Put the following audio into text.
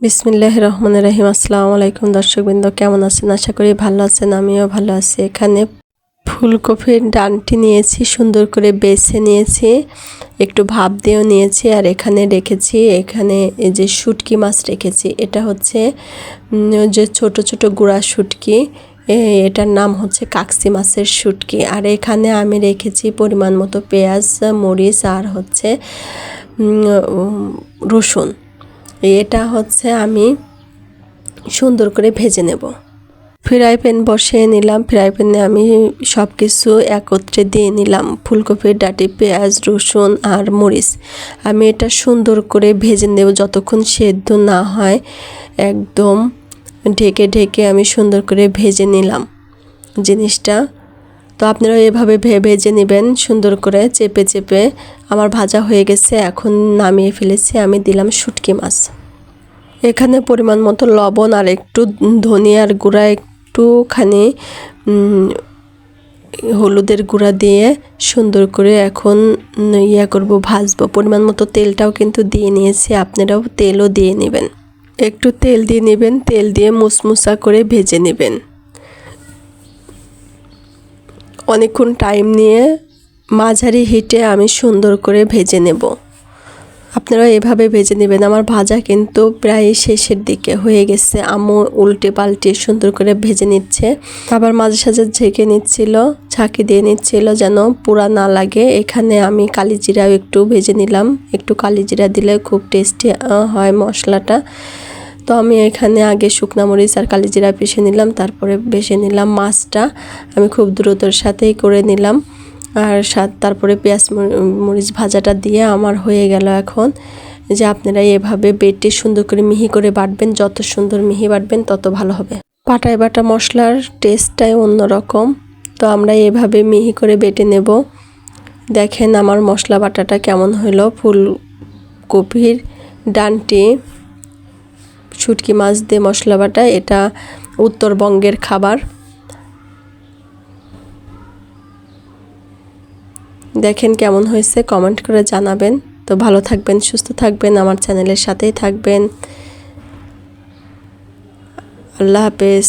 বিসমিল্লাহ রহমান রহিম। আসসালামু আলাইকুম দর্শকবৃন্দ, কেমন আছেন? আশা করি ভালো আছেন, আমিও ভালো আছি। এখানে ফুলকপির ডানটি নিয়েছি, সুন্দর করে বেছে নিয়েছি, একটু ভাপ দিয়েও নিয়েছি, আর এখানে রেখেছি, এখানে এই যে শুটকি মাছ রেখেছি। এটা হচ্ছে যে ছোট ছোট গুঁড়া শুটকি এটার নাম হচ্ছে কাকসি মাছের শুটকি। আর এখানে আমি রেখেছি পরিমাণ মতো পেঁয়াজ, মরিচ, আর হচ্ছে রসুন। এটা হচ্ছে আমি সুন্দর করে ভেজে নেব। ফ্রাই প্যান বসিয়ে নিলাম। ফ্রাই প্যানে আমি সব কিছু একত্রে দিয়ে নিলাম। ফুলকপির ডাঁটি, পেঁয়াজ, রসুন আর মরিচ। আমি এটা সুন্দর করে ভেজে নেব যতক্ষণ সেদ্ধ না হয়। একদম ঢেকে ঢেকে আমি সুন্দর করে ভেজে নিলাম। জিনিসটা তো আপনারা এভাবে ভেজে নেবেন, সুন্দর করে চেপে চেপে আমার ভাজা হয়ে গেছে, এখন নামিয়ে ফেলেছি, আমি দিলাম শুটকি মাছ। এখানে পরিমাণ মতো লবণ আর একটু ধনিয়ার গুঁড়া, একটুখানি হলুদের গুঁড়া দিয়ে সুন্দর করে এখন ইয়া করব, ভাজবো। পরিমাণ মতো তেলটাও কিন্তু দিয়ে নিয়েছি, আপনারাও তেলও দিয়ে নেবেন। একটু তেল দিয়ে নেবেন, তেল দিয়ে মুসমুসা করে ভেজে নেবেন। অনেকক্ষণ টাইম নিয়ে মাঝারি হিটে আমি সুন্দর করে ভেজে নেব। আপনারা এভাবে ভেজে নেবেন। আমার ভাজা কিন্তু প্রায় শেষের দিকে হয়ে গেছে। আম্মু উল্টে পাল্টে সুন্দর করে ভেজে নিচ্ছে। আবার মাঝে সাঝে ঝেঁকে নিচ্ছিল, ঝাঁকি দিয়ে নিচ্ছিল যেন পুরা না লাগে। এখানে আমি কালি জিরাও একটু ভেজে নিলাম। একটু কালি জিরা দিলে খুব টেস্টি হয় মশলাটা। তো আমি এখানে আগে শুকনা মরিচ আর কালি জিরা পিষে নিলাম, তারপরে বেছে নিলাম মাছটা। আমি খুব দ্রুতর সাথেই করে নিলাম। আর সাত, তারপরে পেঁয়াজ মরিচ ভাজাটা দিয়ে আমার হয়ে গেল এখন। যে আপনারা এভাবে বেটে সুন্দর করে মিহি করে বাটবেন, যত সুন্দর মিহি বাটবেন, তত ভালো হবে। পাটায় বাটা মশলার টেস্টটাই অন্যরকম। তো আমরা এভাবে মিহি করে বেটে নেব। দেখেন আমার মশলা বাটাটা কেমন হলো, ফুলকপির ডানটি। শুটকি মাছ দিয়ে মশলা বাটা, এটা উত্তরবঙ্গের খাবার। দেখেন কেমন হয়েছে কমেন্ট করে জানাবেন। তো ভালো থাকবেন, সুস্থ থাকবেন, আমার চ্যানেলের সাথেই থাকবেন। আল্লাহ হাফেজ।